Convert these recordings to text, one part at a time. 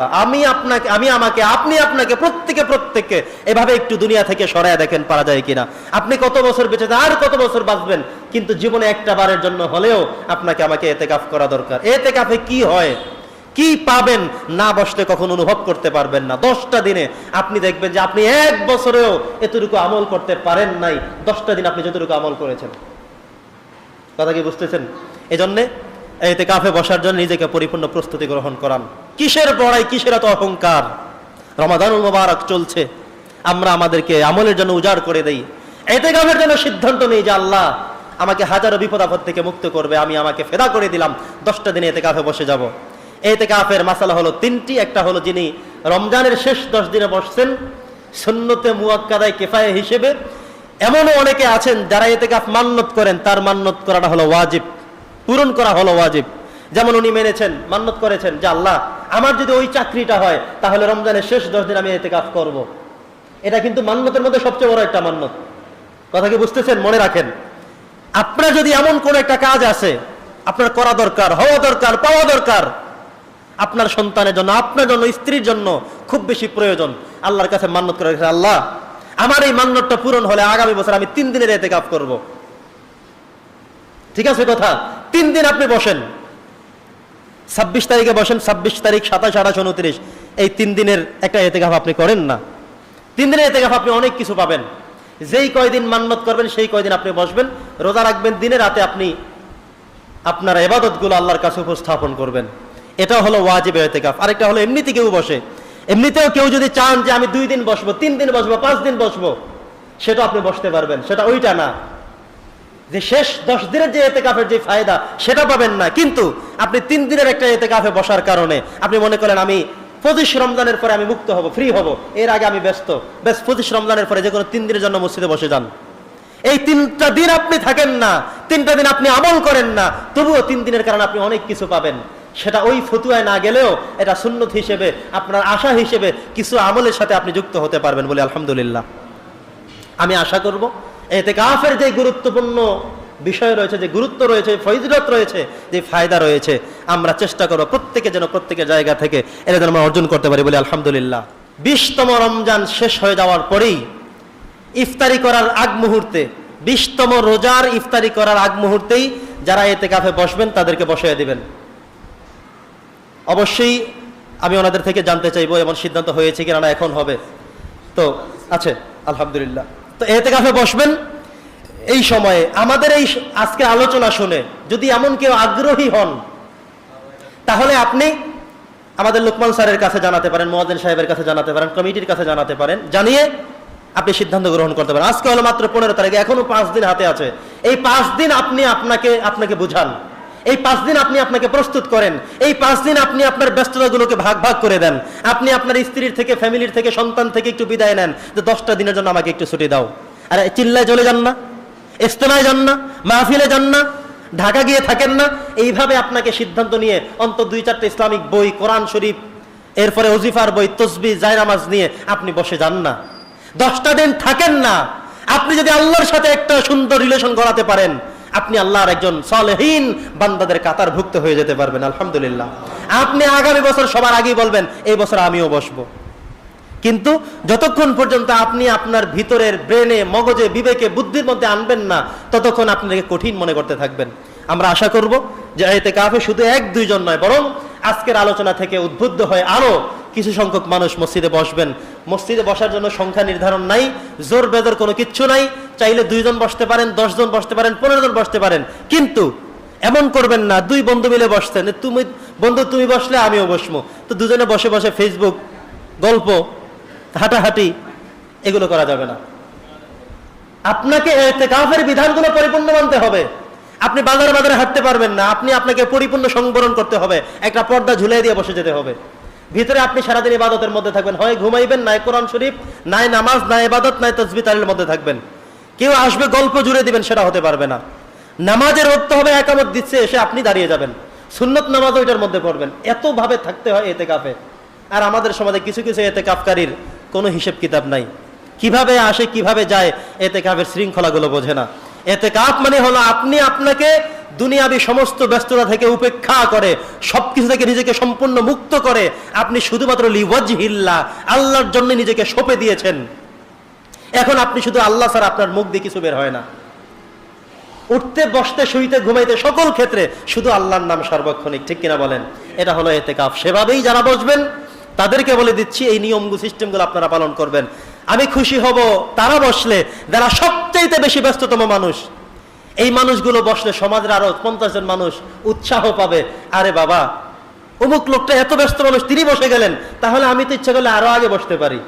আমি আপনাকে, আমি আমাকে, আপনি আপনাকে, প্রত্যেকে, প্রত্যেককে এভাবে একটু দুনিয়া থেকে সরায় দেখেন পারা যায় কিনা। আপনি কত বছর বেঁচে আর কত বছর বাঁচবেন? কিন্তু জীবনে একটা বারের জন্য হলেও আপনাকে আমাকে এতে কাফ করা দরকার। এতে কাফে কি হয়? কি পাবেন? না বসলে কখন অনুভব করতে পারবেন না। দশটা দিনে আপনি দেখবেন যে আপনি এক বছরেও এতটুকু আমল করতে পারেন নাই। দশটা দিন আপনি যতটুকু আমল করেছেন। কথা কি বুঝতেছেন? এই জন্যে এতে কাফে বসার জন্য নিজেকে পরিপূর্ণ প্রস্তুতি গ্রহণ করান। কিসের বড়াই কিসের এত অহংকার? রমাদানুল মোবারক চলছে। আমরা আমাদেরকে আমলের জন্য উজাড় করে দেই। এতে কাফের জন্য সিদ্ধান্ত নেই যে আল্লাহ আমাকে হাজারো বিপদ আপদ থেকে মুক্ত করবে, আমি আমাকে ফেদা করে দিলাম, দশটা দিনে এতে কাফে বসে যাব। এতে কাফের মাসালা হলো তিনটি, একটা হলো যিনি রমজানের শেষ দশ দিনে বসছেন, সুন্নতে মুয়াক্কাদায় কেফায় হিসেবে। এমনও অনেকে আছেন যারা এতে কাফ মান্নত করেন, তার মান্নত করাটা হলো ওয়াজিব, পূরণ করা হলো ওয়াজিব। যেমন উনি মেনেছেন মান্নত করেছেন যে আল্লাহ আমার যদি ওই চাকরিটা হয় তাহলে রমজানের শেষ দশ দিন আমি এতে কাফ করব। এটা কিন্তু মান্যতের মধ্যে সবচেয়ে বড় একটা মান্যত কথা কি বুঝতেছেন? মনে রাখেন। আপনার যদি এমন কোন একটা কাজ আছে আপনার করা দরকার হওয়া দরকার পাওয়া দরকার আপনার সন্তানের জন্য আপনার জন্য স্ত্রীর জন্য খুব বেশি প্রয়োজন। আল্লাহর কাছে মান্যত করে রেখেছে, আল্লাহ আমার এই মান্যতটা পূরণ হলে আগামী বছর আমি তিন দিনের এতে কাপ করব। ঠিক আছে কথা? তিন দিন আপনি বসেন। ছাব্বিশ তারিখে বসেন, ছাব্বিশ তারিখ সাতাশ, আঠাশ, উনত্রিশ। এই তিন দিনের একটা এতেকাফ আপনি করেন না। তিন দিনের এতেকাফ আপনি অনেক কিছু পাবেন। যেই কয়দিন মান্যত করবেন, সেই কয়দিন আপনি বসবেন। রোজা রাখবেন, দিনে রাতে আপনি আপনার এবাদতগুলো আল্লাহর কাছে উপস্থাপন করবেন। এটা হলো ওয়াজিব এতেকাফ। আরেকটা হলো, এমনিতে কেউ বসে। এমনিতেও কেউ যদি চান যে আমি দুই দিন বসবো, তিন দিন বসবো, পাঁচ দিন বসবো, সেটা আপনি বসতে পারবেন। সেটা ওইটা না। যে শেষ দশ দিনের যে এতে কাফের যে ফায়দা, সেটা পাবেন না। কিন্তু আপনি তিন দিনের একটা এতে কাফে বসার কারণে আপনি মনে করেন, আমি পঁচিশ রমজানের পরে আমি মুক্ত হব ফ্রি হব। এর আগে আমি ব্যস্ত। বেশ পঁচিশ রমজানের পরে যে কোনো তিন দিনের জন্য মসজিদে বসে যান। এই তিনটা দিন আপনি থাকেন না। তিনটা দিন আপনি আমল করেন না। তবুও তিন দিনের কারণে আপনি অনেক কিছু পাবেন। সেটা ওই ফতুয়ায় না গেলেও এটা সুন্নত হিসেবে, আপনার আশা হিসেবে কিছু আমলের সাথে আপনি যুক্ত হতে পারবেন বলে আলহামদুলিল্লাহ। আমি আশা করব এতে কাফের যে গুরুত্বপূর্ণ বিষয় রয়েছে, যে গুরুত্ব রয়েছে ফৈজরত রয়েছে, যে ফায়দা রয়েছে, আমরা চেষ্টা করব প্রত্যেকে যেন প্রত্যেকের জায়গা থেকে এটা যেন আমরা অর্জন করতে পারি বলে আলহামদুলিল্লাহ। বিশতম রমজান শেষ হয়ে যাওয়ার পরেই ইফতারি করার আগ মুহূর্তে, বিশতম রোজার ইফতারি করার আগ মুহূর্তেই যারা এতে কাফে বসবেন, তাদেরকে বসাইয়া দিবেন। অবশ্যই আমি ওনাদের থেকে জানতে চাইব, এমন সিদ্ধান্ত হয়েছে কিনা না, এখন হবে। তো, আছে, আলহামদুলিল্লাহ। তো এতে কাফে বসবেন? এই সময়ে আমাদের এই আজকে আলোচনা শুনে যদি এমন কেউ আগ্রহী হন, তাহলে আপনি আমাদের লোকমান স্যারের কাছে জানাতে পারেন, মোয়াজ্জেন সাহেবের কাছে জানাতে পারেন, কমিটির কাছে জানাতে পারেন, জানিয়ে আপনি সিদ্ধান্ত গ্রহণ করতে পারেন। আজকে হলো মাত্র পনেরো তারিখ, এখনও পাঁচ দিন হাতে আছে। এই পাঁচ দিন আপনি আপনাকে আপনাকে বুঝান। এই পাঁচ দিন আপনি আপনাকে প্রস্তুত করেন। এই পাঁচ দিন আপনি আপনার ব্যস্ততাগুলোকে ভাগ ভাগ করে দেন। আপনি আপনার স্ত্রীর থেকে, ফ্যামিলির থেকে, সন্তান থেকে একটু বিদায় নেন যে দশটা দিনের জন্য আমাকে একটু ছুটি দাও। আর, চিল্লায় চলে যান না ইস্তেমায় যান না, মাহফিলে যান না, ঢাকা গিয়ে থাকেন না। এইভাবে আপনাকে সিদ্ধান্ত নিয়ে অন্ত দুই চারটে ইসলামিক বই, কোরআন শরীফ, এরপরে ওজিফার বই, তসবি, জায়নামাজ নিয়ে আপনি বসে যান না। দশটা দিন থাকেন না। আপনি যদি আল্লাহর সাথে একটা সুন্দর রিলেশন গড়াতে পারেন আপনি আল্লাহর একজন সলহীন বান্দাদের কাতার ভুক্ত হয়ে যেতে পারবেন, আলহামদুলিল্লাহ। আপনি আগামী বছর সবার আগেই বলবেন, এই বছর আমিও বসবো। কিন্তু যতক্ষণ পর্যন্ত আপনি আপনার ভিতরের ব্রেনে, মগজে, বিবেকে, বুদ্ধির মধ্যে আনবেন না, ততক্ষণ আপনাকে কঠিন মনে করতে থাকবেন। আমরা আশা করব যে এতে কাফে শুধু এক দুইজন নয়, বরং আজকের আলোচনা থেকে উদ্বুদ্ধ হয়ে আরও কিছু সংখ্যক মানুষ মসজিদে বসবেন। মসজিদে বসার জন্য সংখ্যা নির্ধারণ নাই, জোর বেদর কোনো কিচ্ছু নাই। চাইলে দুইজন বসতে পারেন, দশজন বসতে পারেন পনেরো জন বসতে পারেন। কিন্তু এমন করবেন না, দুই বন্ধু মিলে বসতেন তুমি, বন্ধু তুমি বসলে আমিও বসবো। তো দুজনে বসে বসে ফেসবুক গল্প, হাঁটাহাঁটি, এগুলো করা যাবে না। আপনাকে কাফের বিধানগুলো পরিপূর্ণ মানতে হবে। আপনি বাজারে বাজারে হাঁটতে পারবেন না, আপনি আপনাকে পরিপূর্ণ সংবরণ করতে হবে। একটা পর্দা ঝুলিয়ে দিয়ে বসে যেতে হবে। ভিতরে আপনি সারাদিন ইবাদতের মধ্যে থাকবেন। হয় ঘুমাইবেন, নাই কোরআন শরীফ, নাই নামাজ, নাই ইবাদত, নাই তসবি তালির মধ্যে থাকবেন। কেউ আসবে, গল্প জুড়ে দিবেন, সেটা হতে পারবে না। নামাজের অর্থ হবে একামত দিচ্ছে, এসে আপনি দাঁড়িয়ে যাবেন। সুন্নত নামাজ ওইটার মধ্যে পড়বেন। এত ভাবে থাকতে হয় এতে কাফে আর আমাদের সমাজে কিছু কিছু এতে কাফকারীর কোনো হিসেব কিতাব নাই। কীভাবে আসে, কীভাবে যায় এতে কাফের শৃঙ্খলাগুলো বোঝে না। এতে কাপ মানে হলো আপনি আপনাকে দুনিয়াবি সমস্ত ব্যস্ততা থেকে উপেক্ষা করে, সবকিছু থেকে নিজেকে সম্পূর্ণ মুক্ত করে, আপনি শুধুমাত্র লিওয়াজহিল্লা আল্লাহর জন্য নিজেকে সঁপে দিয়েছেন। এখন আপনি শুধু আল্লাহ স্যার আপনার মুখ দিয়ে কিছু বের হয় না। উঠতে, বসতে, শুইতে, ঘুমাইতে সকল ক্ষেত্রে শুধু আল্লাহর নাম সার্বক্ষণিক, ঠিক কিনা বলেন? এটা হলো এতে কাপ সেভাবেই যারা বসবেন, তাদেরকে বলে দিচ্ছি, এই নিয়মগুলো সিস্টেমগুলো আপনারা পালন করবেন। আমি খুশি হব তারা বসলে, যারা সবচাইতে বেশি ব্যস্ততম মানুষ এই মানুষগুলো বসলে সমাজের আরও পঞ্চাশ জন মানুষ উৎসাহ পাবে। আরে বাবা, অমুক লোকটা এত ব্যস্ত মানুষ, তিনি বসে গেলেন। তাহলে আমি তো ইচ্ছা করলে আরও আগে বসতে পারি।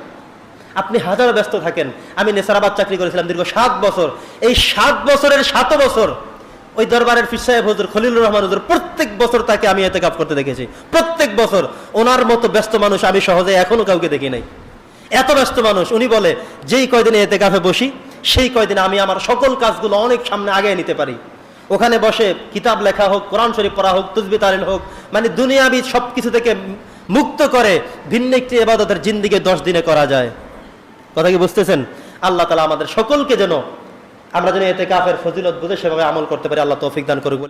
আপনি হাজারো ব্যস্ত থাকেন। আমি নেসারাবাদ চাকরি করেছিলাম দীর্ঘ সাত বছর। এই সাত বছরের সাত বছর ওই দরবারের ফির সাহেব হুজুর খলিলুর রহমান হুজুর প্রত্যেক বছর তাকে আমি এতে কাপ করতে দেখেছি। প্রত্যেক বছর ওনার মতো ব্যস্ত মানুষ আমি সহজে এখনও কাউকে দেখি নাই। এত ব্যস্ত মানুষ, উনি বলে, যেই কয়দিনে এতে কাফে বসি সেই কয়দিন আমি আমার সকল কাজগুলো অনেক সামনে আগে নিতে পারি। ওখানে বসে কিতাব লেখা হোক, কোরআন শরীফ পড়া হোক, তুজবি তালিন হোক মানে দুনিয়াবিদ সব কিছু থেকে মুক্ত করে ভিন্ন একটি এবাদতের জিন্দিকে দশ দিনে করা যায়। কথা কি বুঝতেছেন? আল্লাহ তালা আমাদের সকলকে যেন আমরা যেন এতে কাফের ফজিলত বুঝে সেভাবে আমল করতে পারি, আল্লাহ তৌফিক দান করুক।